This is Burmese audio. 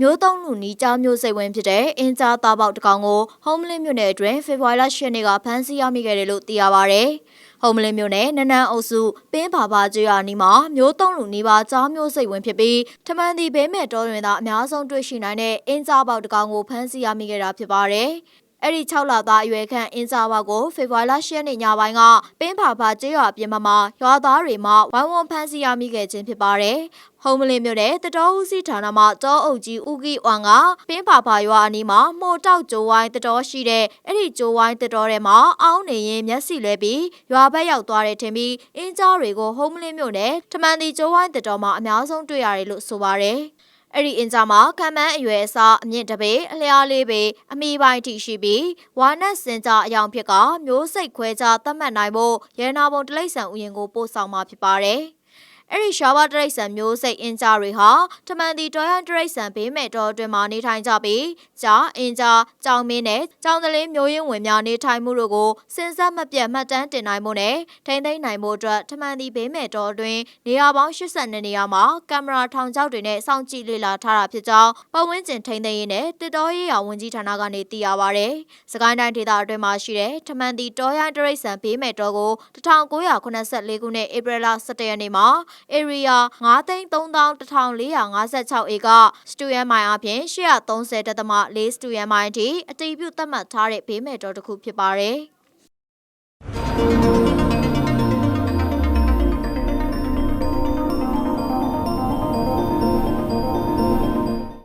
မျိုးသုံးလူနီးကြားမျိုးစိတ်ဝင်ဖြစ်တဲ့အင်းကြားသားပေါက်တစ်ကောင်ကိုဟုံးမလင်းမြို့နယ်အတွင်းဖေဖော်ဝါရီလ10ရက်နေ့ကဖမ်းဆီးရမိခဲ့တယ်လို့သိရပါဗျ။ဟုံးမလင်းမြို့နယ်နန်းနန်းအုပ်စုပင်းပါပါကျွော်နီမှာမျိုးသုံးလူနီးပါးကြားမျိုးစိတ်ဝင်ဖြစ်ပြီးထမန်ဒီဘဲမဲ့တော်တွင်သာအများဆုံးတွေ့ရှိနိုင်တဲ့အင်းကြားပေါက်တစ်ကောင်ကိုဖမ်းဆီးရမိခဲ့တာဖြစ်ပါတယ်။ အဲ့ဒီ6လသားအရွယ်ခန့်အင်းစားဘကိုဖေဖော်ဝါရီလ10ရက်နေ့ညပိုင်းကပင်းဖာဖာကျေးရွာအပြင်ဘက်မှာရွာသားတွေမှဝိုင်းဝန်းဖမ်းဆီးရမိခဲ့ခြင်းဖြစ်ပါတယ်။ဟုံးမလင်းမြို့နယ်တတော်ဦးစီးဌာနမှတောအုပ်ကြီးဦးကီဝမ်ကပင်းဖာဖာရွာအနီးမှာမှုတ်တောက်ကြိုးဝိုင်းတတော်ရှိတဲ့အဲ့ဒီကြိုးဝိုင်းတတော်ထဲမှာအောင်းနေရင်မျက်စိလဲပြီးရွာဘက်ရောက်သွားတယ်ထင်ပြီးအင်းကြားတွေကိုဟုံးမလင်းမြို့နယ်ထမန်တီကြိုးဝိုင်းတတော်မှာအများဆုံးတွေ့ရတယ်လို့ဆိုပါတယ်။ အဲ့ဒီအင်ဂျာမှာခံမန်းအရွယ်အစားအမြင့်တစ်ပေအလျားလေးပေအမိပိုင်းထိရှိပြီးဝါနက်စင်ကြအယောင်ဖြစ်ကမျိုးစိတ်ခွဲခြားသတ်မှတ်နိုင်ဖို့ရဲနာဘုံတလိษံဥယျင်ကိုပို့ဆောင်မှာဖြစ်ပါတယ်။ အဲ့ဒီရှားပါတရိတ်ဆန်မျိုးစိတ်အင်ကြတွေဟာတမန်တီတော်ရန်တရိတ်ဆန်ဘေးမဲ့တော်အတွင်းမှာနေထိုင်ကြပြီးကြာအင်ကြကြောင်မင်းနဲ့ကြောင်တလင်းမျိုးရင်းဝင်များနေထိုင်မှုတို့ကိုစဉ်ဆက်မပြတ်မှတ်တမ်းတင်နိုင်မှုနဲ့ထိန်းသိမ်းနိုင်မှုအတွက်တမန်တီဘေးမဲ့တော်အတွင်းနေရာပေါင်း82နေရာမှာကင်မရာထောင်ချောက်တွေနဲ့စောင့်ကြည့်လေ့လာထားတာဖြစ်ကြောင်းပတ်ဝန်းကျင်ထိန်းသိမ်းရေးနဲ့တစ်တော်ရေးရာဝန်ကြီးဌာနကနေသိရပါဗျ။စကိုင်းတိုင်းဒေသအတွင်းမှာရှိတဲ့တမန်တီတော်ရန်တရိတ်ဆန်ဘေးမဲ့တော်ကို1984ခုနှစ်ဧပြီလ17ရက်နေ့မှာ area 9,3456ဧကစတူယန်မိုင်အပြင်830.4စတူယန်မိုင်အထိအတည်ပြုသတ်မှတ်ထားတဲ့ဘေးမဲ့တော်တစ်ခုဖြစ်ပါတယ်။